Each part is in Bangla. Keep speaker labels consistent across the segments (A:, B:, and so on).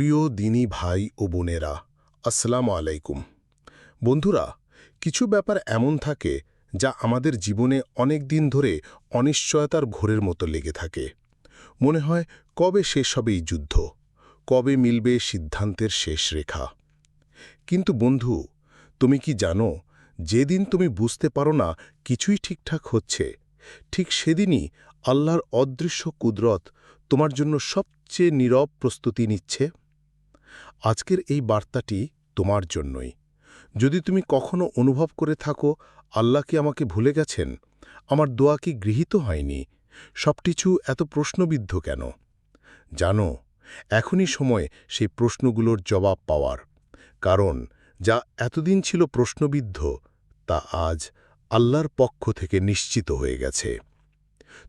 A: প্রিয় দিনী ভাই ও বোনেরা, আসসালামু আলাইকুম। বন্ধুরা, কিছু ব্যাপার এমন থাকে যা আমাদের জীবনে অনেক দিন ধরে অনিশ্চয়তার ঘোরের মতো লেগে থাকে। মনে হয়, কবে শেষ হবে এই যুদ্ধ? কবে মিলবে সিদ্ধান্তের শেষ রেখা? কিন্তু বন্ধু, তুমি কি জানো, যেদিন তুমি বুঝতে পারো না কিছুই ঠিকঠাক হচ্ছে, ঠিক সেদিনই আল্লাহর অদৃশ্য কুদরত তোমার জন্য সবচেয়ে নীরব প্রস্তুতি নিচ্ছে? আজকের এই বার্তাটি তোমার জন্যই। যদি তুমি কখনো অনুভব করে থাকো, আল্লাহ কি আমাকে ভুলে গেছেন? আমার দোয়া কি গৃহীত হয়নি? সবকিছু এত প্রশ্নবিদ্ধ কেন? জানো, এখনই সময় সেই প্রশ্নগুলোর জবাব পাওয়ার। কারণ, যা এতদিন ছিল প্রশ্নবিদ্ধ, তা আজ আল্লাহর পক্ষ থেকে নিশ্চিত হয়ে গেছে।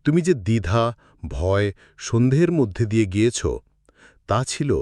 A: তুমি যে দ্বিধা, ভয়, সন্দেহের মধ্যে দিয়ে গিয়েছ, তা ছিল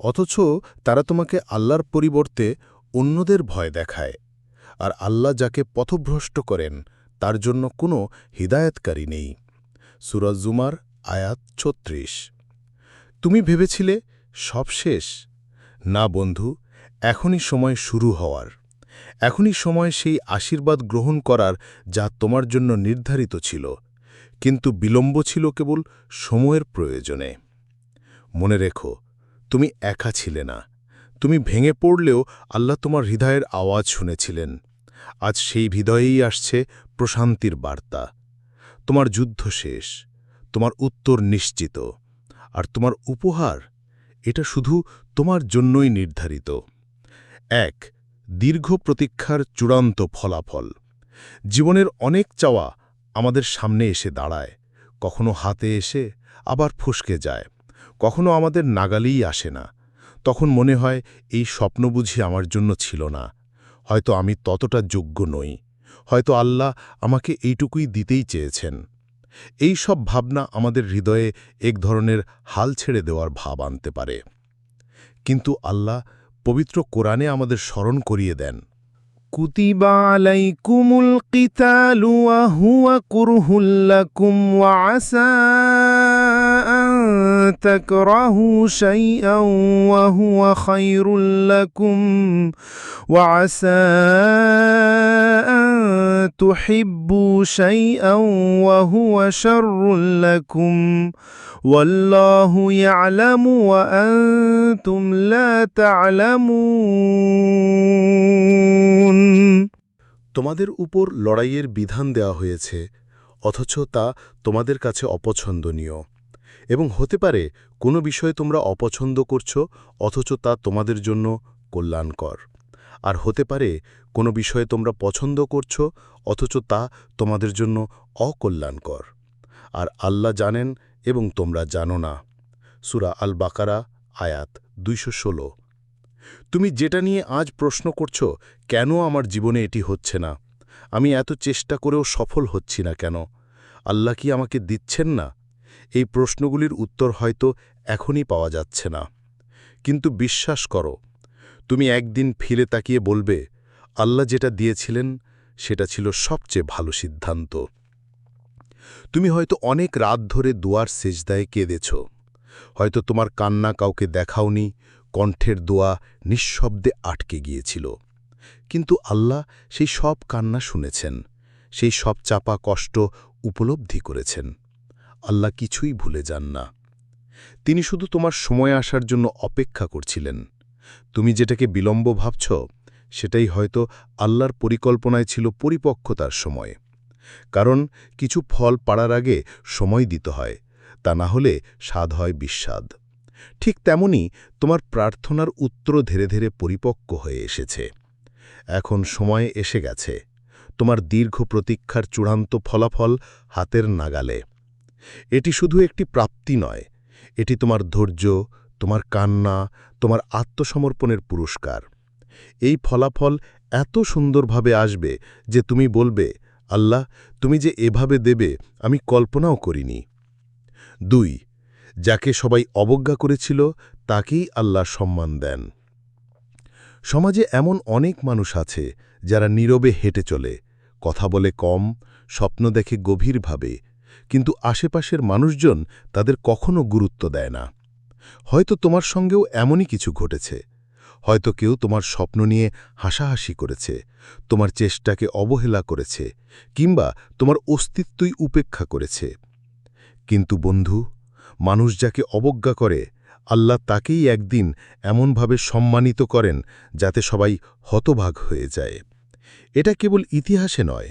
A: অথচ তারা তোমাকে আল্লাহর পরিবর্তে অন্যদের ভয় দেখায়, আর আল্লাহ যাকে পথভ্রষ্ট করেন, তার জন্য কোনো হিদায়তকারী নেই। সুরজ জুমার আয়াত ছত্রিশ। তুমি ভেবেছিলে, সব শেষ? না বন্ধু, এখনই সময় শুরু হওয়ার। এখনই সময় সেই আশীর্বাদ গ্রহণ করার যা তোমার জন্য নির্ধারিত ছিল, কিন্তু বিলম্ব ছিল কেবল সময়ের প্রয়োজনে। মনে রেখো তুমি একা ছিলে না। তুমি ভেঙে পড়লেও আল্লাহ তোমার হৃদয়ের আওয়াজ শুনেছিলেন। আজ সেই হৃদয়েই আসছে প্রশান্তির বার্তা। তোমার যুদ্ধ শেষ, তোমার উত্তর নিশ্চিত। আর তোমার উপহার, এটা শুধু তোমার জন্যই নির্ধারিত। এক, দীর্ঘ প্রতীক্ষার চূড়ান্ত ফলাফল। জীবনের অনেক চাওয়া আমাদের সামনে এসে দাঁড়ায়। কখনো হাতে এসে আবার ফসকে যায়। কখনো আমাদের নাগালেই আসে না। তখন মনে হয় এই স্বপ্ন বুঝি আমার জন্য ছিল না। হয়তো আমি ততটা যোগ্য নই। হয়তো আল্লাহ আমাকে এইটুকুই দিতেই চেয়েছেন। এই সব ভাবনা আমাদের হৃদয়ে এক ধরনের হাল ছেড়ে দেওয়ার ভাব আনতে পারে। কিন্তু আল্লাহ পবিত্র কোরআনে আমাদের স্মরণ করিয়ে দেন
B: কুতিবালাই কুমুল কিতালু হুয়া কুরহুল লাকুম تكرهوا شيئا وهو خير لكم وعسى أن تحبوا شيئا وهو شر لكم والله يعلم وأنتم لا تعلمون
A: তোমাদের উপর লড়াইয়ের বিধান দেওয়া হয়েছে অথচ তা তোমাদের কাছে অপছন্দনীয় এবং হতে পারে কোনো বিষয়ে তোমরা অপছন্দ করছ, অথচ তা তোমাদের জন্য কল্যাণকর। আর হতে পারে কোনো বিষয়ে তোমরা পছন্দ করছ, অথচ তা তোমাদের জন্য অকল্যাণকর। আর আল্লাহ জানেন এবং তোমরা জানো না। সুরা আল বাকারা আয়াত দুইশো ষোলো। তুমি যেটা নিয়ে আজ প্রশ্ন করছ, কেন আমার জীবনে এটি হচ্ছে না? আমি এত চেষ্টা করেও সফল হচ্ছি না কেন? আল্লাহ কি আমাকে দিচ্ছেন না? এই প্রশ্নগুলির উত্তর হয়তো এখনই পাওয়া যাচ্ছে না। কিন্তু বিশ্বাস করো, তুমি একদিন ফিরে তাকিয়ে বলবে, আল্লাহ যেটা দিয়েছিলেন, সেটা ছিল সবচেয়ে ভালো সিদ্ধান্ত। তুমি হয়তো অনেক রাত ধরে দুয়ার সেজদায় কেঁদেছ। হয়তো তোমার কান্না কাউকে দেখাওনি, কণ্ঠের দোয়া নিঃশব্দে আটকে গিয়েছিল। কিন্তু আল্লাহ সেই সব কান্না শুনেছেন, সেই সব চাপা কষ্ট উপলব্ধি করেছেন। আল্লাহ কিছুই ভুলে যান না। তিনি শুধু তোমার সময় আসার জন্য অপেক্ষা করছিলেন। তুমি যেটাকে বিলম্ব ভাবছ, সেটাই হয়তো আল্লাহর পরিকল্পনায় ছিল পরিপক্কতার সময়। কারণ কিছু ফল পাড়ার আগে সময় দিতে হয়, তা না হলে স্বাদ হয় বিস্বাদ। ঠিক তেমনি তোমার প্রার্থনার উত্তর ধীরে ধীরে পরিপক্ক হয়ে এসেছে। এখন সময় এসে গেছে। তোমার দীর্ঘ প্রতীক্ষার চূড়ান্ত ফলাফল হাতের নাগালে। এটি শুধু একটি প্রাপ্তি নয়, এটি তোমার ধৈর্য, তোমার কান্না, তোমার আত্মসমর্পণের পুরস্কার। এই ফলাফল এত সুন্দরভাবে আসবে যে তুমি বলবে, আল্লাহ, তুমি যে এভাবে দেবে, আমি কল্পনাও করিনি। দুই, যাকে সবাই অবজ্ঞা করেছিল, তাকেই আল্লাহ সম্মান দেন। সমাজে এমন অনেক মানুষ আছে যারা নীরবে হেঁটে চলে, কথা বলে কম, স্বপ্ন দেখে গভীরভাবে কিন্তু আশেপাশের মানুষজন তাদের কখনো গুরুত্ব দেয় না। হয়তো তোমার সঙ্গেও এমনই কিছু ঘটেছে। হয়তো কেউ তোমার স্বপ্ন নিয়ে হাসাহাসি করেছে, তোমার চেষ্টাকে অবহেলা করেছে, কিংবা তোমার অস্তিত্বই উপেক্ষা করেছে। কিন্তু বন্ধু, মানুষ যাকে অবজ্ঞা করে, আল্লাহ তাকেই একদিন এমনভাবে সম্মানিত করেন যাতে সবাই হতভাগ হয়ে যায়। এটা কেবল ইতিহাসে নয়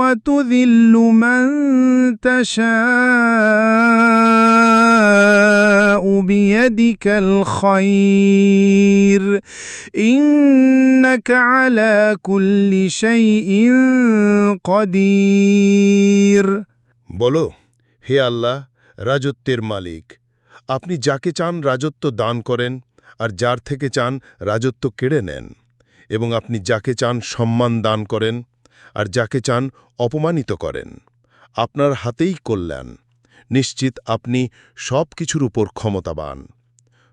B: وتذل من تشاء بيدك الخير إنك على كل شيء قدير
A: বলো হে আল্লাহ রাজত্বের মালিক আপনি যাকে চান রাজত্ব দান করেন আর যার থেকে চান রাজত্ব কেড়ে নেন এবং আপনি যাকে চান সম্মান দান করেন আর যাকে চান অপমানিত করেন। আপনার হাতেই কল্যাণ। নিশ্চিত আপনি সব কিছুর উপর ক্ষমতাবান।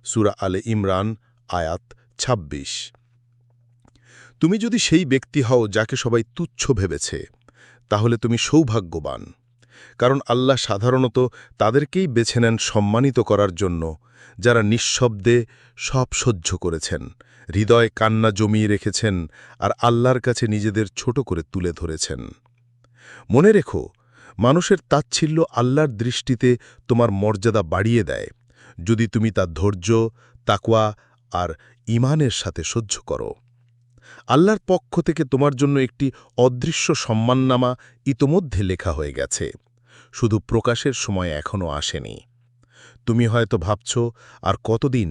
A: সুরা আলে ইমরান, আয়াত ২৬ তুমি যদি সেই ব্যক্তি হও যাকে সবাই তুচ্ছ ভেবেছে, তাহলে তুমি সৌভাগ্যবান। কারণ আল্লাহ সাধারণত তাদেরকেই বেছে নেন সম্মানিত করার জন্য, যারা নিঃশব্দে সব সহ্য করেছেন। হৃদয় কান্না জমিয়ে রেখেছেন আর আল্লাহর কাছে নিজেদের ছোট করে তুলে ধরেছেন। মনে রেখো, মানুষের তাচ্ছিল্য আল্লাহর দৃষ্টিতে তোমার মর্যাদা বাড়িয়ে দেয়। যদি তুমি তার ধৈর্য, তাকওয়া আর ইমানের সাথে সহ্য করো। আল্লাহর পক্ষ থেকে তোমার জন্য একটি অদৃশ্য সম্মাননামা ইতোমধ্যে লেখা হয়ে গেছে। শুধু প্রকাশের সময় এখনও আসেনি। তুমি হয়তো ভাবছ, আর কতদিন?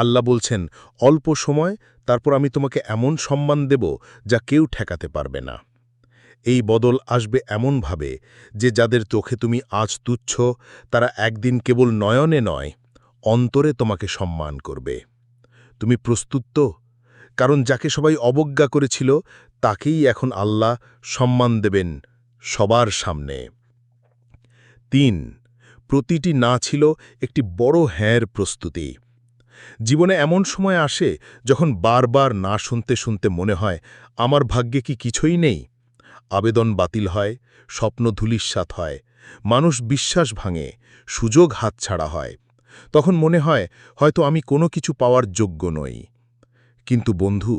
A: আল্লাহ বলছেন, অল্প সময়, তারপর আমি তোমাকে এমন সম্মান দেব যা কেউ ঠেকাতে পারবে না। এই বদল আসবে এমনভাবে যে যাদের চোখে তুমি আজ তুচ্ছ, তারা একদিন কেবল নয়নে নয়, অন্তরে তোমাকে সম্মান করবে। তুমি প্রস্তুত তো? কারণ যাকে সবাই অবজ্ঞা করেছিল, তাকেই এখন আল্লাহ সম্মান দেবেন সবার সামনে। তিন, প্রতিটি না ছিল একটি বড় হ্যাঁর প্রস্তুতি। জীবনে এমন সময় আসে যখন বারবার না শুনতে শুনতে মনে হয়, আমার ভাগ্যে কি কিছুই নেই? আবেদন বাতিল হয়, স্বপ্ন ধুলিস্বাত হয়, মানুষ বিশ্বাস ভাঙে, সুযোগ হাতছাড়া হয়। তখন মনে হয়, হয়তো আমি কোনো কিছু পাওয়ার যোগ্য নই। কিন্তু বন্ধু,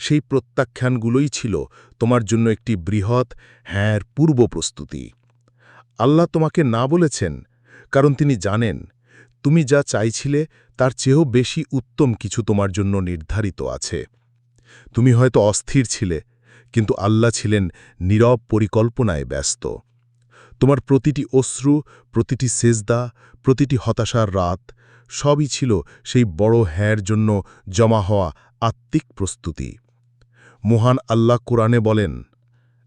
A: সেই প্রত্যাখ্যানগুলোই ছিল তোমার জন্য একটি বৃহৎ, হ্যাঁর পূর্ব প্রস্তুতি। আল্লাহ তোমাকে না বলেছেন, কারণ তিনি জানেন তুমি যা চাইছিলে, তার চেয়েও বেশি উত্তম কিছু তোমার জন্য নির্ধারিত আছে। তুমি হয়তো অস্থির ছিলে, কিন্তু আল্লাহ ছিলেন নীরব পরিকল্পনায় ব্যস্ত। তোমার প্রতিটি অশ্রু, প্রতিটি সেজদা, প্রতিটি হতাশার রাত, সবই ছিল সেই বড় হ্যাঁর জন্য জমা হওয়া আত্মিক প্রস্তুতি। মহান আল্লাহ কোরআনে বলেন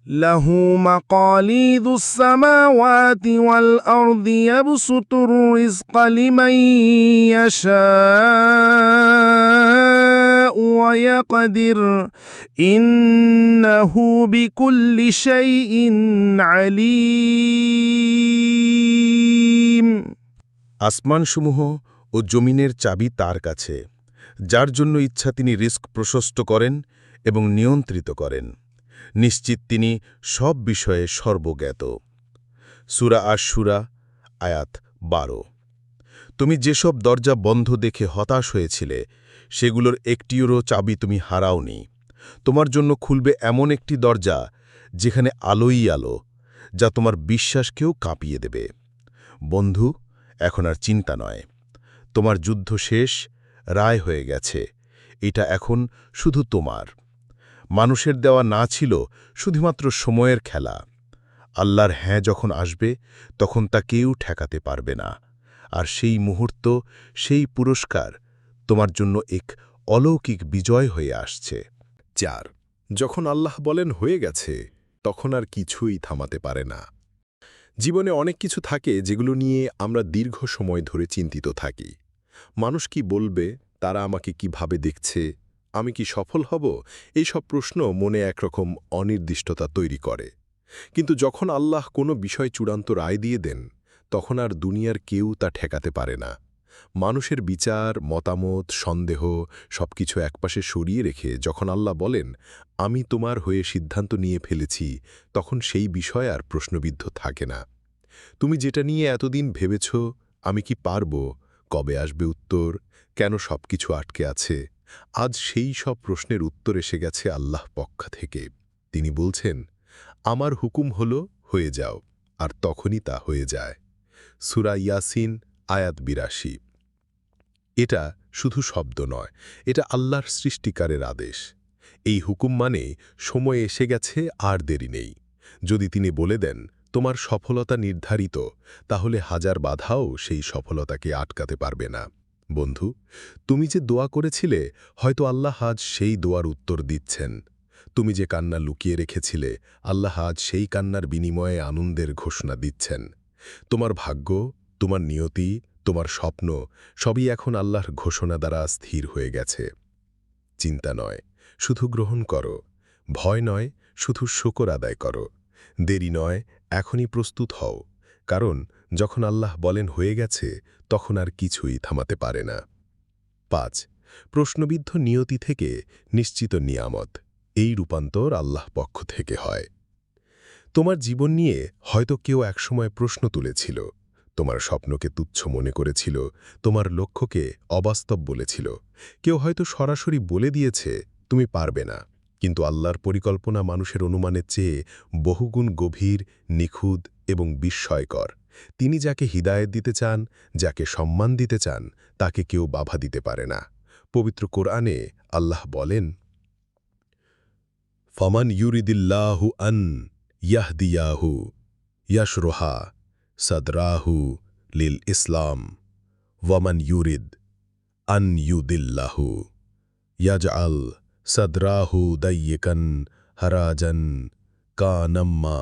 B: له مقاليد السماوات والأرض يبسط الرزق لمن يشاء ويقدر إنه بكل شيء عليم
A: আসমানসমূহ ও জমিনের চাবি তার কাছে যার জন্য ইচ্ছা তিনি রিস্ক প্রশস্ত করেন এবং নিয়ন্ত্রিত করেন নিশ্চিত তিনি সব বিষয়ে সর্বজ্ঞাত। সুরা আশুরা আয়াত বারো। তুমি যেসব দরজা বন্ধ দেখে হতাশ হয়েছিলে, সেগুলোর একটিরও চাবি তুমি হারাওনি। তোমার জন্য খুলবে এমন একটি দরজা, যেখানে আলোই আলো, যা তোমার বিশ্বাসকেও কাঁপিয়ে দেবে। বন্ধু, এখন আর চিন্তা নয়। তোমার যুদ্ধ শেষ, রায় হয়ে গেছে। এটা এখন শুধু তোমার। মানুষের দেওয়া না ছিল শুধুমাত্র সময়ের খেলা। আল্লাহর হ্যাঁ যখন আসবে, তখন তা কেউ ঠেকাতে পারবে না। আর সেই মুহূর্ত, সেই পুরস্কার তোমার জন্য এক অলৌকিক বিজয় হয়ে আসছে।
C: চার, যখন আল্লাহ বলেন হয়ে গেছে, তখন আর কিছুই থামাতে পারে না। জীবনে অনেক কিছু থাকে যেগুলো নিয়ে আমরা দীর্ঘ সময় ধরে চিন্তিত থাকি। মানুষ কি বলবে, তারা আমাকে কীভাবে দেখছে আমি কি সফল হব? এই সব প্রশ্ন মনে একরকম অনির্দিষ্টতা তৈরি করে। কিন্তু যখন আল্লাহ কোনো বিষয় চূড়ান্ত রায় দিয়ে দেন, তখন আর দুনিয়ার কেউ তা ঠেকাতে পারে না। মানুষের বিচার, মতামত, সন্দেহ সবকিছু একপাশে সরিয়ে রেখে যখন আল্লাহ বলেন, আমি তোমার হয়ে সিদ্ধান্ত নিয়ে ফেলেছি, তখন সেই বিষয় আর প্রশ্নবিদ্ধ থাকে না। তুমি যেটা নিয়ে এতদিন ভেবেছ, আমি কি পারব? কবে আসবে উত্তর? কেন সবকিছু আটকে আছে? আজ সেই সব প্রশ্নের উত্তর এসে গেছে আল্লাহ পক্ষ থেকে। তিনি বলছেন, আমার হুকুম হল, হয়ে যাও। আর তখনই তা হয়ে যায়। সুরা ইয়াসিন, আয়াত বিরাশি। এটা শুধু শব্দ নয়, এটা আল্লাহর সৃষ্টিকারের আদেশ। এই হুকুম মানে সময় এসে গেছে, আর দেরি নেই। যদি তিনি বলে দেন, তোমার সফলতা নির্ধারিত, তাহলে হাজার বাধাও সেই সফলতাকে আটকাতে পারবে না। বন্ধু, তুমি যে দোয়া করেছিলে, হয়তো আল্লাহ আজ সেই দোয়ার উত্তর দিচ্ছেন। তুমি যে কান্না লুকিয়ে রেখেছিলে, আল্লাহ আজ সেই কান্নার বিনিময়ে আনন্দের ঘোষণা দিচ্ছেন। তোমার ভাগ্য, তোমার নিয়তি, তোমার স্বপ্ন, সবই এখন আল্লাহর ঘোষণা দ্বারা স্থির হয়ে গেছে। চিন্তা নয়, শুধু গ্রহণ করো। ভয় নয়, শুধু শকর আদায় করো। দেরি নয়, এখনই প্রস্তুত হও। কারণ যখন আল্লাহ বলেন হয়ে গেছে, তখন আর কিছুই থামাতে পারে না। পাঁচ, প্রশ্নবিদ্ধ নিয়তি থেকে নিশ্চিত নিয়ামত, এই রূপান্তর আল্লাহ পক্ষ থেকে হয়। তোমার জীবন নিয়ে হয়তো কেউ একসময় প্রশ্ন তুলেছিল, তোমার স্বপ্নকে তুচ্ছ মনে করেছিল, তোমার লক্ষ্যকে অবাস্তব বলেছিল। কেউ হয়তো সরাসরি বলে দিয়েছে, তুমি পারবে না। কিন্তু আল্লাহর পরিকল্পনা মানুষের অনুমানের চেয়ে বহুগুণ গভীর, নিখুঁত এবং বিস্ময়কর। তিনি যাকে হিদায়ত দিতে চান, যাকে সম্মান দিতে চান, তাকে কেউ বাধা দিতে পারে না। পবিত্র কোরআনে আল্লাহ বলেন, ফমান ইউরিদিল্লাহু আন ইয়াহদিয়াহু ইয়াশরোহা সদরাহু লিল ইসলাম। ওয়ামান ইউরিদ আন ইউদিল্লাহু ইয়াজ আল সদরাহু দাইয়িকান হারাজান কানাম্মা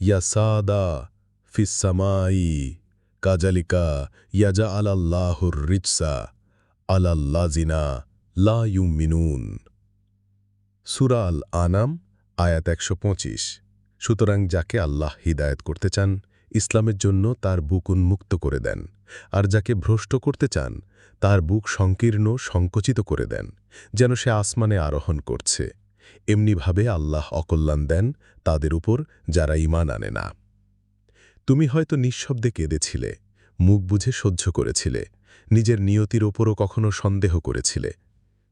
C: ইয়াসাদা ফিসামাই কাজালিকা ইয়াজা আলাল্লাহুর রিজসা আলাল্লাজিনা লা ইউমিনুন সুরা আল আনাম আয়াত একশো পঁচিশ. সুতরাং যাকে আল্লাহ হিদায়ত করতে চান, ইসলামের জন্য তার বুক উন্মুক্ত করে দেন। আর যাকে ভ্রষ্ট করতে চান, তার বুক সংকীর্ণ, সংকুচিত করে দেন, যেন সে আসমানে আরোহণ করছে। এমনিভাবে আল্লাহ অকল্যাণ দেন তাদের উপর যারা ইমান আনে না। তুমি হয়তো নিঃশব্দে কেঁদেছিলে, মুখ বুঝে সহ্য করেছিলে, নিজের নিয়তির ওপরও কখনো সন্দেহ করেছিলে।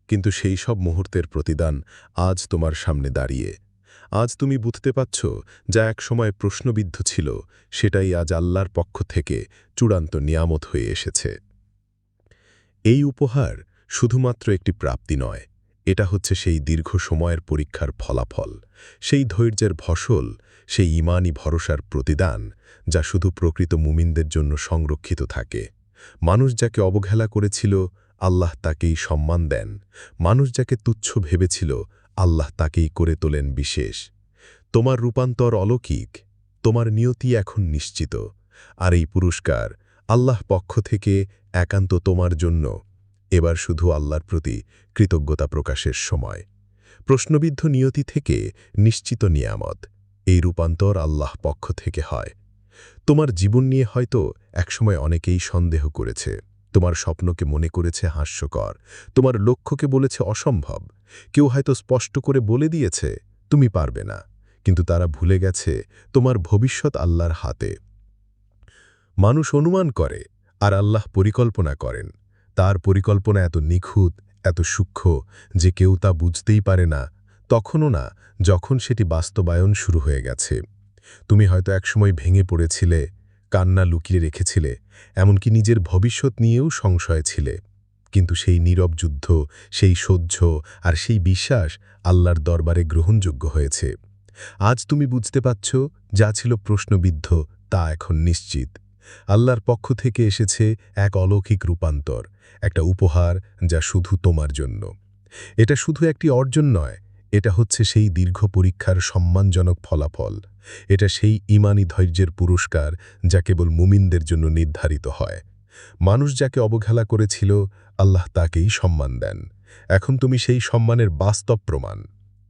C: কিন্তু সেই সব মুহূর্তের প্রতিদান আজ তোমার সামনে দাঁড়িয়ে। আজ তুমি বুঝতে পাচ্ছ যা এক সময় প্রশ্নবিদ্ধ ছিল, সেটাই আজ আল্লাহর পক্ষ থেকে চূড়ান্ত নিয়ামত হয়ে এসেছে। এই উপহার শুধুমাত্র একটি প্রাপ্তি নয় এটা হচ্ছে সেই দীর্ঘ সময়ের পরীক্ষার ফলাফল, সেই ধৈর্যের ফসল, সেই ইমানি ভরসার প্রতিদান, যা শুধু প্রকৃত মুমিনদের জন্য সংরক্ষিত থাকে। মানুষ যাকে অবহেলা করেছিল, আল্লাহ তাকেই সম্মান দেন। মানুষ যাকে তুচ্ছ ভেবেছিল, আল্লাহ তাকেই করে তোলেন বিশেষ। তোমার রূপান্তর অলৌকিক, তোমার নিয়তি এখন নিশ্চিত। আর এই পুরস্কার আল্লাহ পক্ষ থেকে একান্ত তোমার জন্য। এবার শুধু আল্লাহর প্রতি কৃতজ্ঞতা প্রকাশের সময়। প্রশ্নবিদ্ধ নিয়তি থেকে নিশ্চিত নিয়ামত, এই রূপান্তর আল্লাহ পক্ষ থেকে হয়। তোমার জীবন নিয়ে হয়তো একসময় অনেকেই সন্দেহ করেছে। তোমার স্বপ্নকে মনে করেছে হাস্যকর, তোমার লক্ষ্যকে বলেছে অসম্ভব। কেউ হয়তো স্পষ্ট করে বলে দিয়েছে, তুমি পারবে না। কিন্তু তারা ভুলে গেছে, তোমার ভবিষ্যৎ আল্লাহর হাতে। মানুষ অনুমান করে, আর আল্লাহ পরিকল্পনা করেন। তার পরিকল্পনা এত নিখুঁত, এত সূক্ষ্ম যে কেউ তা বুঝতেই পারে না, তখনও না, যখন সেটি বাস্তবায়ন শুরু হয়ে গেছে। তুমি হয়তো একসময় ভেঙে পড়েছিলে, কান্না লুকিয়ে রেখেছিলে, এমনকি নিজের ভবিষ্যৎ নিয়েও সংশয় ছিলে। কিন্তু সেই নীরব যুদ্ধ, সেই সহ্য আর সেই বিশ্বাস আল্লাহর দরবারে গ্রহণযোগ্য হয়েছে। আজ তুমি বুঝতে পারছ, যা ছিল প্রশ্নবিদ্ধ, তা এখন নিশ্চিত। আল্লাহর পক্ষ থেকে এসেছে এক অলৌকিক রূপান্তর, একটা উপহার যা শুধু তোমার জন্য। এটা শুধু একটি অর্জন নয়, এটা হচ্ছে সেই দীর্ঘ পরীক্ষার সম্মানজনক ফলাফল। এটা সেই ইমানি ধৈর্যের পুরস্কার যা কেবল মুমিনদের জন্য নির্ধারিত হয়। মানুষ যাকে অবহেলা করেছিল, আল্লাহ তাকেই সম্মান দেন। এখন তুমি সেই সম্মানের বাস্তব প্রমাণ।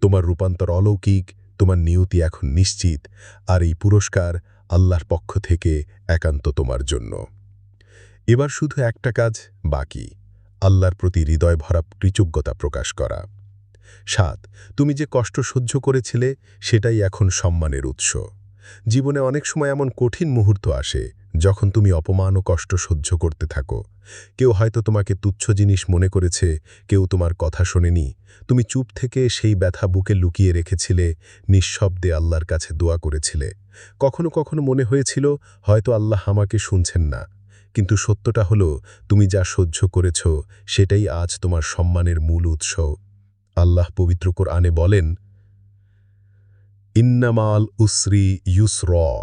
C: তোমার রূপান্তর অলৌকিক, তোমার নিয়তি এখন নিশ্চিত, আর এই পুরস্কার আল্লাহর পক্ষ থেকে একান্ত তোমার জন্য। এবার শুধু একটা কাজ বাকি, আল্লাহর প্রতি হৃদয় ভরা কৃতজ্ঞতা প্রকাশ করা। সাত, তুমি যে কষ্ট সহ্য করেছিলে, সেটাই এখন সম্মানের উৎস। জীবনে অনেক সময় এমন কঠিন মুহূর্ত আসে যখন তুমি অপমান ও কষ্ট সহ্য করতে থাকো। কেউ হয়তো তোমাকে তুচ্ছ জিনিস মনে করেছে, কেউ তোমার কথা শোনেনি। তুমি চুপ থেকে সেই ব্যথা বুকে লুকিয়ে রেখেছিলে, নিঃশব্দে আল্লাহর কাছে দোয়া করেছিলে। কখনো কখনো মনে হয়েছিল, হয়তো আল্লাহ আমাকে শুনছেন না। কিন্তু সত্যটা হলো, তুমি যা সহ্য করেছ, সেটাই আজ তোমার সম্মানের মূল উৎস। আল্লাহ পবিত্র কোরআনে বলেন ইন্নামাল উসরি ইউসর।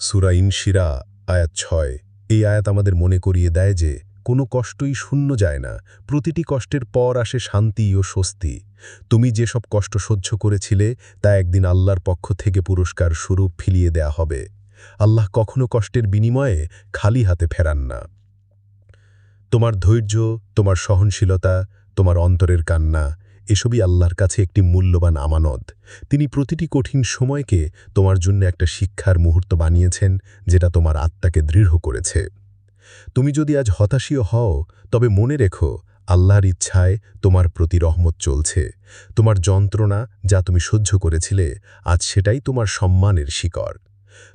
C: সুরা ইনশিরা, আয়াত ছয়। এই আয়াত আমাদের মনে করিয়ে দেয় যে, কোনো কষ্টই শূন্য যায় না। প্রতিটি কষ্টের পর আসে শান্তি ও স্বস্তি। তুমি যেসব কষ্ট সহ্য করেছিলে, তা একদিন আল্লাহর পক্ষ থেকে পুরস্কার স্বরূপ ফিলিয়ে দেয়া হবে। আল্লাহ কখনো কষ্টের বিনিময়ে খালি হাতে ফেরান না। তোমার ধৈর্য, তোমার সহনশীলতা, তোমার অন্তরের কান্না এসবই আল্লাহর কাছে একটি মূল্যবান আমানত। তিনি প্রতিটি কঠিন সময়কে তোমার জন্য একটা শিক্ষার মুহূর্ত বানিয়েছেন, যেটা তোমার আত্মাকে দৃঢ় করেছে। তুমি যদি আজ হতাশীয় হও, তবে মনে রেখো, আল্লাহর ইচ্ছায় তোমার প্রতি রহমত চলছে। তোমার যন্ত্রণা যা তুমি সহ্য করেছিলে, আজ সেটাই তোমার সম্মানের শিকড়।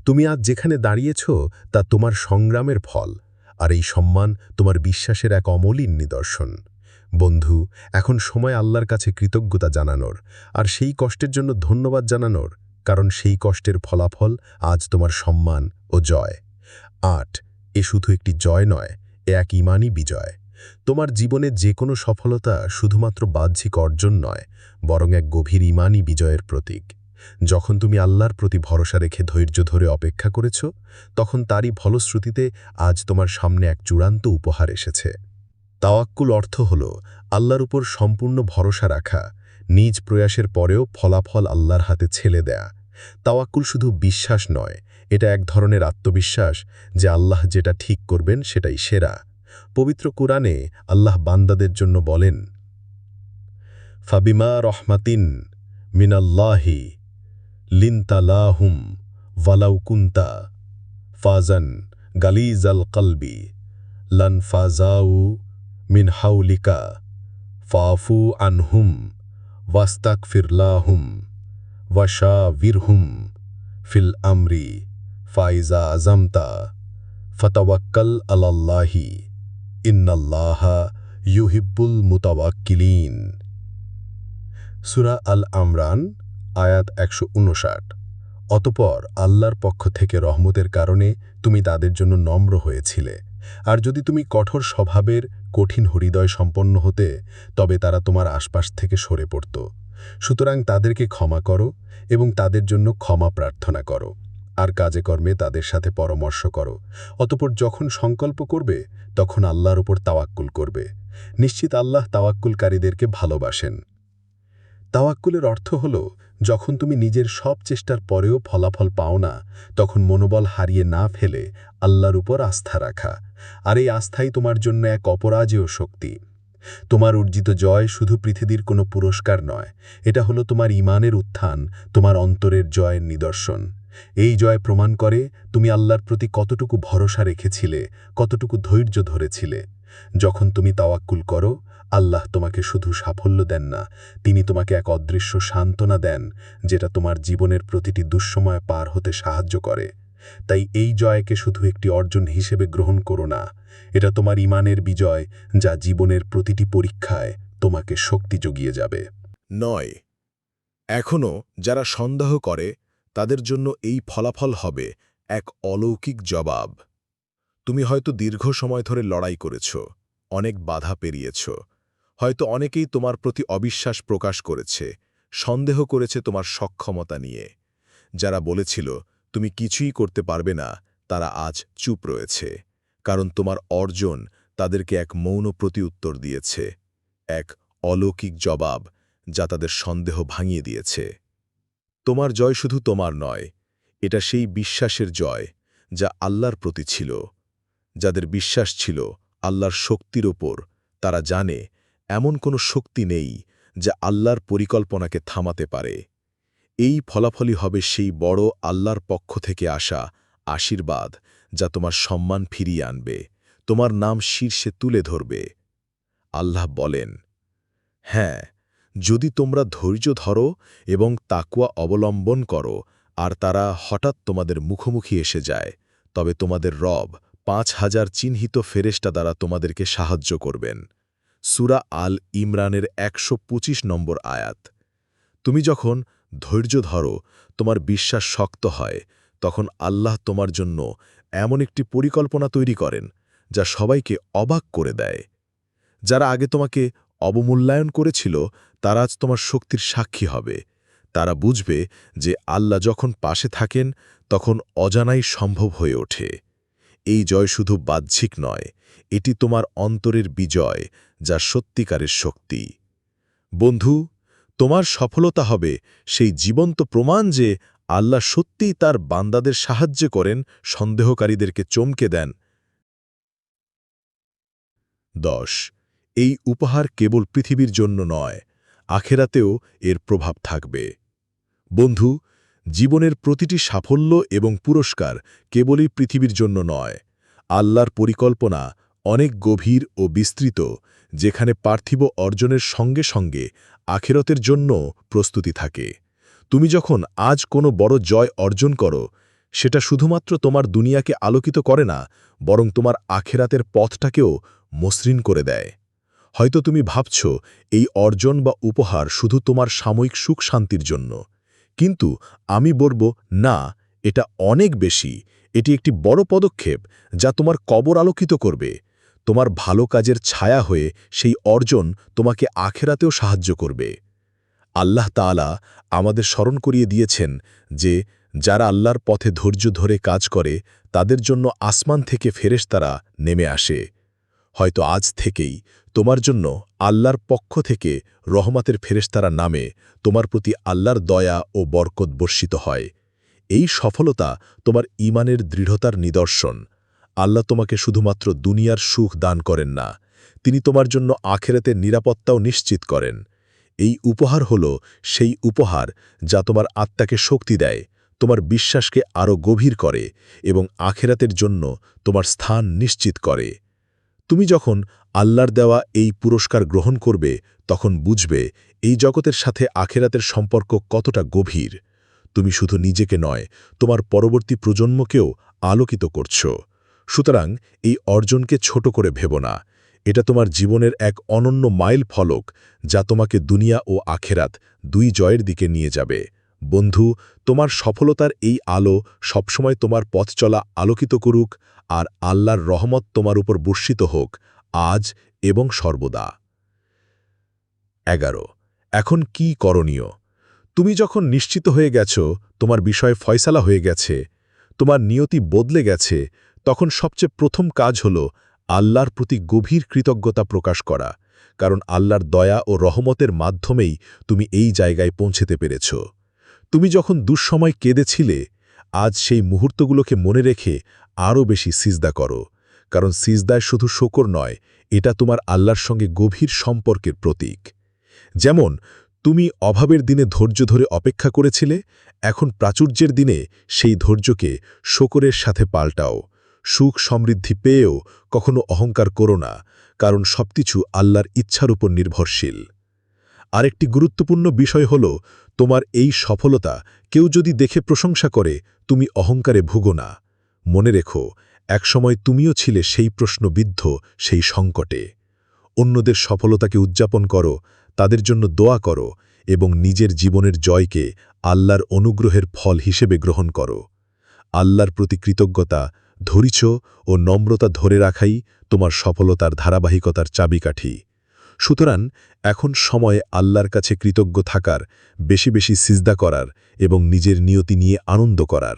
C: তুমি আজ যেখানে দাঁড়িয়েছ, তা তোমার সংগ্রামের ফল, আর এই সম্মান তোমার বিশ্বাসের এক অমলিন নিদর্শন। বন্ধু, এখন সময় আল্লাহর কাছে কৃতজ্ঞতা জানানোর। আর সেই কষ্টের জন্য ধন্যবাদ জানানোর, কারণ সেই কষ্টের ফলাফল আজ তোমার সম্মান ও জয়। আট, এ শুধু একটি জয় নয়, এ এক ইমানই বিজয়। তোমার জীবনে যে কোনো সফলতা শুধুমাত্র বাহ্যিক অর্জন নয়, বরং এক গভীর ইমানই বিজয়ের প্রতীক। যখন তুমি আল্লাহর প্রতি ভরসা রেখে ধৈর্য ধরে অপেক্ষা করেছ, তখন তারই ফলশ্রুতিতে আজ তোমার সামনে এক চূড়ান্ত উপহার এসেছে। তাওয়াক্কুল অর্থ হল আল্লাহর উপর সম্পূর্ণ ভরসা রাখা, নিজ প্রয়াসের পরেও ফলাফল আল্লাহর হাতে ছেলে দেয়া। তাওয়াক্কুল শুধু বিশ্বাস নয়, এটা এক ধরনের আত্মবিশ্বাস যে আল্লাহ যেটা ঠিক করবেন সেটাই সেরা। পবিত্র কোরআনে আল্লাহ বান্দাদের জন্য বলেন, ফাবিমা রহমাতিন মিনাল্লাহি লিনতালাহুম ওয়ালাউকুন্তা ফাজান গালিজাল কলবি লান ফাজাউ মিন হাউলিকা, ফাফু আনহুম ওয়াস্তাক ফিরলাহুম ওয়াশা বিরহুম ফিল আমরি, ফাইজা আজমতা ফতাওয়াক্কাল আলাল্লাহি, ইন্নাল্লাহা ইউহিব্বুল মুতাওয়াক্কিলিন। সুরা আল আমরান, আয়াত একশো উনষাট অতপর আল্লাহর পক্ষ থেকে রহমতের কারণে তুমি তাদের জন্য নম্র হয়েছিলে। আর যদি তুমি কঠোর স্বভাবের কঠিন হৃদয় সম্পন্ন হতে তবে তারা তোমার আশপাশ থেকে সরে পড়ত। সুতরাং তাদেরকে ক্ষমা করো এবং তাদের জন্য ক্ষমা প্রার্থনা করো। আর কাজে কর্মে তাদের সাথে পরামর্শ করো। অতপর যখন সংকল্প করবে, তখন আল্লাহর ওপর তাওয়াক্কুল করবে। নিশ্চিত আল্লাহ তাওয়াক্কুলকারীদেরকে ভালোবাসেন। তাওয়াক্কুলের অর্থ হল যখন তুমি নিজের সব চেষ্টার পরেও ফলাফল পাও না, তখন মনোবল হারিয়ে না ফেলে আল্লাহর উপর আস্থা রাখা। আর এই আস্থাই তোমার জন্য এক অপরাজেয় শক্তি। তোমার অর্জিত জয় শুধু পৃথিবীর কোনো পুরস্কার নয়, এটা হলো তোমার ইমানের উত্থান, তোমার অন্তরের জয়ের নিদর্শন। এই জয় প্রমাণ করে তুমি আল্লাহর প্রতি কতটুকু ভরসা রেখেছিলে, কতটুকু ধৈর্য ধরেছিলে। যখন তুমি তাওয়াক্কুল করো আল্লাহ তোমাকে শুধু সাফল্য দেন না, তিনি তোমাকে এক অদৃশ্য সান্ত্বনা দেন, যেটা তোমার জীবনের প্রতিটি দুঃসময় পার হতে সাহায্য করে। তাই এই জয়কে শুধু একটি অর্জন হিসেবে গ্রহণ করো না, এটা তোমার ইমানের বিজয়, যা জীবনের প্রতিটি পরীক্ষায় তোমাকে শক্তি জুগিয়ে যাবে।
D: নয় এখনও যারা সন্দেহ করে, তাদের জন্য এই ফলাফল হবে এক অলৌকিক জবাব।
C: তুমি হয়তো দীর্ঘ সময় ধরে লড়াই করেছ, অনেক বাধা পেরিয়েছ হয়তো অনেকেই তোমার প্রতি অবিশ্বাস প্রকাশ করেছে, সন্দেহ করেছে তোমার সক্ষমতা নিয়ে। যারা বলেছিল, তুমি কিছুই করতে পারবে না তারা আজ চুপ রয়েছে, কারণ তোমার অর্জন তাদেরকে এক মৌন প্রতিউত্তর দিয়েছে, এক অলৌকিক জবাব যা তাদের সন্দেহ ভাঙিয়ে দিয়েছে। তোমার জয় শুধু তোমার নয়, এটা সেই বিশ্বাসের জয় যা আল্লাহর প্রতি ছিল। যাদের বিশ্বাস ছিল আল্লাহর শক্তির ওপর, তারা জানে এমন কোনো শক্তি নেই যা আল্লাহর পরিকল্পনাকে থামাতে পারে। এই ফলাফলই হবে সেই বড় আল্লাহর পক্ষ থেকে আসা আশীর্বাদ যা তোমার সম্মান ফিরিয়ে আনবে, তোমার নাম শীর্ষে তুলে ধরবে। আল্লাহ বলেন হ্যাঁ যদি তোমরা ধৈর্য ধরো এবং তাকুয়া অবলম্বন করো আর তারা হঠাৎ তোমাদের মুখোমুখি এসে যায়, তবে তোমাদের রব পাঁচ হাজার চিহ্নিত ফেরেস্টা দ্বারা তোমাদেরকে সাহায্য করবেন। সুরা আল ইমরানের একশো পঁচিশ নম্বর আয়াত। তুমি যখন ধৈর্য ধরো, তোমার বিশ্বাস শক্ত হয়, তখন আল্লাহ তোমার জন্য এমন একটি পরিকল্পনা তৈরি করেন, যা সবাইকে অবাক করে দেয়। যারা আগে তোমাকে অবমূল্যায়ন করেছিল, তারা আজ তোমার শক্তির সাক্ষী হবে। তারা বুঝবে যে আল্লাহ যখন পাশে থাকেন, তখন অজানাই সম্ভব হয়ে ওঠে। এই জয় শুধু বাহ্যিক নয়, এটি তোমার অন্তরের বিজয়, যা সত্যিকারের শক্তি। বন্ধু, তোমার সফলতা হবে সেই জীবন্ত প্রমাণ যে আল্লাহ সত্যিই তার বান্দাদের সাহায্য করেন, সন্দেহকারীদেরকে চমকে দেন। দশ, এই উপহার কেবল পৃথিবীর জন্য নয়, আখেরাতেও এর প্রভাব থাকবে। বন্ধু জীবনের প্রতিটি সাফল্য এবং পুরস্কার কেবলই পৃথিবীর জন্য নয়, আল্লাহর পরিকল্পনা অনেক গভীর ও বিস্তৃত, যেখানে পার্থিব অর্জনের সঙ্গে সঙ্গে আখেরতের জন্য প্রস্তুতি থাকে। তুমি যখন আজ কোনো বড় জয় অর্জন করো, সেটা শুধুমাত্র তোমার দুনিয়াকে আলোকিত করে না, বরং তোমার আখেরাতের পথটাকেও মসৃণ করে দেয়। হয়তো তুমি ভাবছ, এই অর্জন বা উপহার শুধু তোমার সাময়িক সুখ শান্তির জন্য। কিন্তু আমি বলব, না, এটা অনেক বেশি। এটি একটি বড় পদক্ষেপ যা তোমার কবর আলোকিত করবে। তোমার ভালো কাজের ছায়া হয়ে সেই অর্জন তোমাকে আখেরাতেও সাহায্য করবে। আল্লাহ তাআলা আমাদের স্মরণ করিয়ে দিয়েছেন যে, যারা আল্লাহর পথে ধৈর্য ধরে কাজ করে, তাদের জন্য আসমান থেকে ফেরেশতারা নেমে আসে। হয়তো আজ থেকেই তোমার জন্য আল্লাহর পক্ষ থেকে রহমাতের ফেরেস্তারা নামে তোমার প্রতি আল্লাহর দয়া ও বরকত বর্ষিত হয়। এই সফলতা তোমার ইমানের দৃঢ়তার নিদর্শন। আল্লাহ তোমাকে শুধুমাত্র দুনিয়ার সুখ দান করেন না, তিনি তোমার জন্য আখেরাতে নিরাপত্তাও নিশ্চিত করেন। এই উপহার হল সেই উপহার যা তোমার আত্মাকে শক্তি দেয়, তোমার বিশ্বাসকে আরও গভীর করে এবং আখেরাতের জন্য তোমার স্থান নিশ্চিত করে। তুমি যখন আল্লাহর দেওয়া এই পুরস্কার গ্রহণ করবে, তখন বুঝবে এই জগতের সাথে আখেরাতের সম্পর্ক কতটা গভীর। তুমি শুধু নিজেকে নয়, তোমার পরবর্তী প্রজন্মকেও আলোকিত করছ। সুতরাং এই অর্জনকে ছোট করে ভেব না। এটা তোমার জীবনের এক অনন্য মাইল ফলক, যা তোমাকে দুনিয়া ও আখেরাত দুই জয়ের দিকে নিয়ে যাবে। বন্ধু, তোমার সফলতার এই আলো সবসময় তোমার পথ চলা আলোকিত করুক। আর আল্লাহর রহমত তোমার উপর বর্ষিত হোক, আজ এবং সর্বদা। এগারো, এখন কি করণীয়? তুমি যখন নিশ্চিত হয়ে গেছ, তোমার বিষয়ে ফয়সালা হয়ে গেছে, তোমার নিয়তি বদলে গেছে, তখন সবচেয়ে প্রথম কাজ হল আল্লাহর প্রতি গভীর কৃতজ্ঞতা প্রকাশ করা, কারণ আল্লাহর দয়া ও রহমতের মাধ্যমেই তুমি এই জায়গায় পৌঁছেতে পেরেছ। তুমি যখন দুঃসময় কেঁদেছিলে, আজ সেই মুহূর্তগুলোকে মনে রেখে আরও বেশি সিজদা করো, কারণ সিজদায় শুধু শকর নয়, এটা তোমার আল্লাহর সঙ্গে গভীর সম্পর্কের প্রতীক। যেমন, তুমি অভাবের দিনে ধৈর্য ধরে অপেক্ষা করেছিলে, এখন প্রাচুর্যের দিনে সেই ধৈর্যকে শকরের সাথে পাল্টাও। সুখ সমৃদ্ধি পেয়েও কখনো অহংকার করো না, কারণ সবকিছু আল্লাহর ইচ্ছার উপর নির্ভরশীল। আরেকটি গুরুত্বপূর্ণ বিষয় হল, তোমার এই সফলতা কেউ যদি দেখে প্রশংসা করে, তুমি অহংকারে ভুগো না। মনে রেখো, একসময় তুমিও ছিলে সেই প্রশ্নবিদ্ধ, সেই সংকটে। অন্যদের সফলতাকে উদযাপন করো, তাদের জন্য দোয়া করো এবং নিজের জীবনের জয়কে আল্লাহর অনুগ্রহের ফল হিসেবে গ্রহণ করো। আল্লাহর প্রতি কৃতজ্ঞতা, ধৈর্য ও নম্রতা ধরে রাখাই তোমার সফলতার ধারাবাহিকতার চাবিকাঠি। সুতরাং এখন সময় আল্লাহর কাছে কৃতজ্ঞ থাকার, বেশি বেশি সিজদা করার এবং নিজের নিয়তি নিয়ে আনন্দ করার।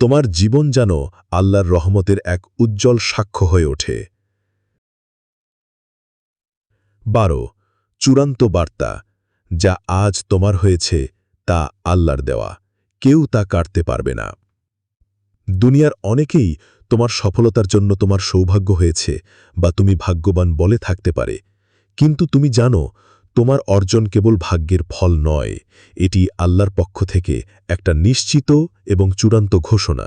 C: তোমার জীবন যেন আল্লাহর রহমতের এক উজ্জ্বল সাক্ষ্য হয়ে ওঠে। বারো, চূড়ান্ত বার্তা, যা আজ তোমার হয়েছে তা আল্লাহর দেওয়া, কেউ তা কাটতে পারবে না। দুনিয়ার অনেকেই তোমার সফলতার জন্য তোমার সৌভাগ্য হয়েছে বা তুমি ভাগ্যবান বলে থাকতে পারে। কিন্তু তুমি জানো তোমার অর্জন কেবল ভাগ্যের ফল নয়, এটি আল্লাহর পক্ষ থেকে একটা নিশ্চিত এবং চূড়ান্ত ঘোষণা।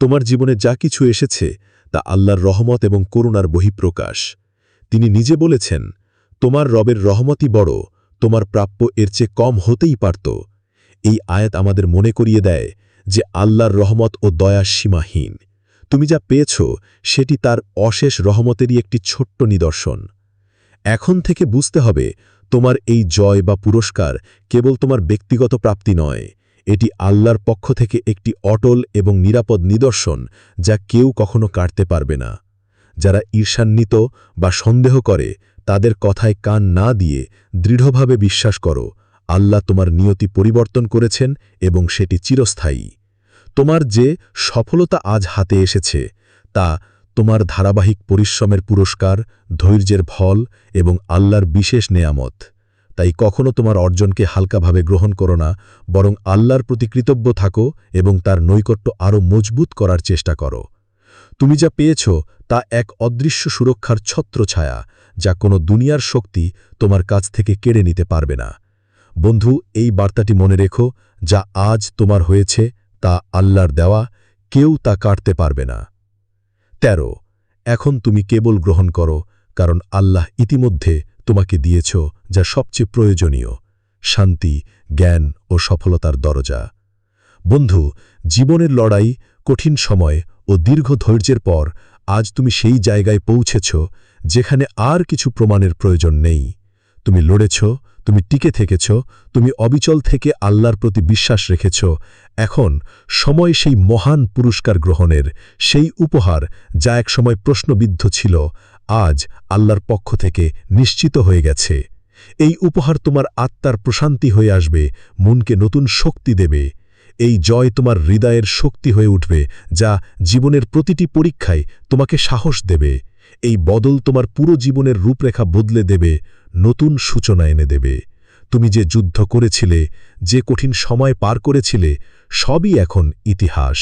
C: তোমার জীবনে যা কিছু এসেছে, তা আল্লাহর রহমত এবং করুণার বহিঃপ্রকাশ। তিনি নিজে বলেছেন, তোমার রবের রহমতই বড়, তোমার প্রাপ্য এর চেয়ে কম হতেই পারত। এই আয়াত আমাদের মনে করিয়ে দেয় যে আল্লাহর রহমত ও দয়া সীমাহীন। তুমি যা পেয়েছ, সেটি তার অশেষ রহমতেরই একটি ছোট্ট নিদর্শন। এখন থেকে বুঝতে হবে তোমার এই জয় বা পুরস্কার কেবল তোমার ব্যক্তিগত প্রাপ্তি নয়, এটি আল্লাহর পক্ষ থেকে একটি অটল এবং নিরাপদ নিদর্শন যা কেউ কখনো কাটতে পারবে না। যারা ঈর্ষান্বিত বা সন্দেহ করে, তাদের কথায় কান না দিয়ে দৃঢ়ভাবে বিশ্বাস করো, আল্লাহ তোমার নিয়তি পরিবর্তন করেছেন এবং সেটি চিরস্থায়ী। তোমার যে সফলতা আজ হাতে এসেছে, তা তোমার ধারাবাহিক পরিশ্রমের পুরস্কার, ধৈর্যের ফল এবং আল্লাহর বিশেষ নেয়ামত। তাই কখনো তোমার অর্জনকে হালকাভাবে গ্রহণ করো না, বরং আল্লাহর প্রতি কৃতজ্ঞ থাকো এবং তার নৈকট্য আরও মজবুত করার চেষ্টা করো। তুমি যা পেয়েছ তা এক অদৃশ্য সুরক্ষার ছত্রছায়া যা কোনো দুনিয়ার শক্তি তোমার কাছ থেকে কেড়ে নিতে পারবে না। বন্ধু, এই বার্তাটি মনে রেখো, যা আজ তোমার হয়েছে তা আল্লাহর দেওয়া, কেউ তা কাটতে পারবে না। তেরো। এখন তুমি কেবল গ্রহণ করো, কারণ আল্লাহ ইতিমধ্যে তোমাকে দিয়েছ, যা সবচেয়ে প্রয়োজনীয়, শান্তি, জ্ঞান ও সফলতার দরজা। বন্ধু, জীবনের লড়াই কঠিন সময় ও দীর্ঘ ধৈর্যের পর আজ তুমি সেই জায়গায় পৌঁছেছ, যেখানে আর কিছু প্রমাণের প্রয়োজন নেই। তুমি লড়েছ তুমি টিকে থেকেছ, তুমি অবিচল থেকে আল্লাহর প্রতি বিশ্বাস রেখেছ। এখন সময় সেই মহান পুরস্কার গ্রহণের, সেই উপহার যা একসময় প্রশ্নবিদ্ধ ছিল, আজ আল্লাহর পক্ষ থেকে নিশ্চিত হয়ে গেছে। এই উপহার তোমার আত্মার প্রশান্তি হয়ে আসবে, মনকে নতুন শক্তি দেবে। এই জয় তোমার হৃদয়ের শক্তি হয়ে উঠবে, যা জীবনের প্রতিটি পরীক্ষায় তোমাকে সাহস দেবে। এই বদল তোমার পুরো জীবনের রূপরেখা বদলে দেবে, নতুন সূচনা এনে দেবে। তুমি যে যুদ্ধ করেছিলে, যে কঠিন সময় পার করেছিলে, সবই এখন ইতিহাস।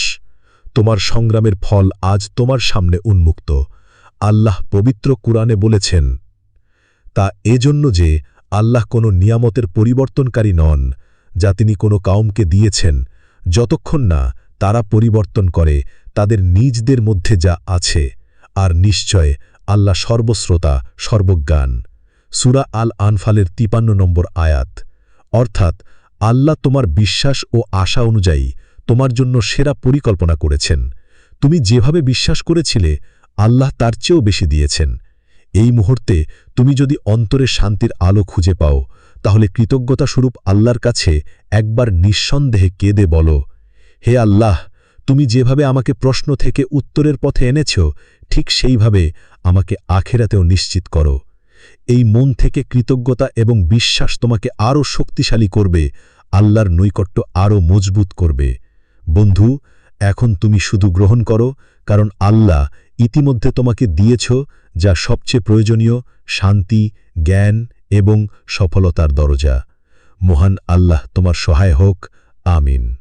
C: তোমার সংগ্রামের ফল আজ তোমার সামনে উন্মুক্ত। আল্লাহ পবিত্র কুরআনে বলেছেন, তা এজন্য যে আল্লাহ কোনো নিয়ামতের পরিবর্তনকারী নন, যা তিনি কোনো কাউমকে দিয়েছেন, যতক্ষণ না তারা পরিবর্তন করে, তাদের নিজদের মধ্যে যা আছে আর নিশ্চয় আল্লাহ সর্বশ্রোতা, সর্বজ্ঞান। সুরা আল আনফালের তিপান্ন নম্বর আয়াত। অর্থাৎ, আল্লাহ তোমার বিশ্বাস ও আশা অনুযায়ী তোমার জন্য সেরা পরিকল্পনা করেছেন। তুমি যেভাবে বিশ্বাস করেছিলে, আল্লাহ তার চেয়েও বেশি দিয়েছেন। এই মুহূর্তে তুমি যদি অন্তরে শান্তির আলো খুঁজে পাও, তাহলে কৃতজ্ঞতাস্বরূপ আল্লাহর কাছে একবার নিঃসন্দেহে কেঁদে বলো, হে আল্লাহ, তুমি যেভাবে আমাকে প্রশ্ন থেকে উত্তরের পথে এনেছ ঠিক সেইভাবে আমাকে আখেরাতেও নিশ্চিত করো। এই মন থেকে কৃতজ্ঞতা এবং বিশ্বাস তোমাকে আরও শক্তিশালী করবে, আল্লাহর নৈকট্য আরও মজবুত করবে। বন্ধু, এখন তুমি শুধু গ্রহণ করো, কারণ আল্লাহ ইতিমধ্যে তোমাকে দিয়েছ, যা সবচেয়ে প্রয়োজনীয়, শান্তি, জ্ঞান এবং সফলতার দরজা। মহান আল্লাহ তোমার সহায় হোক। আমিন।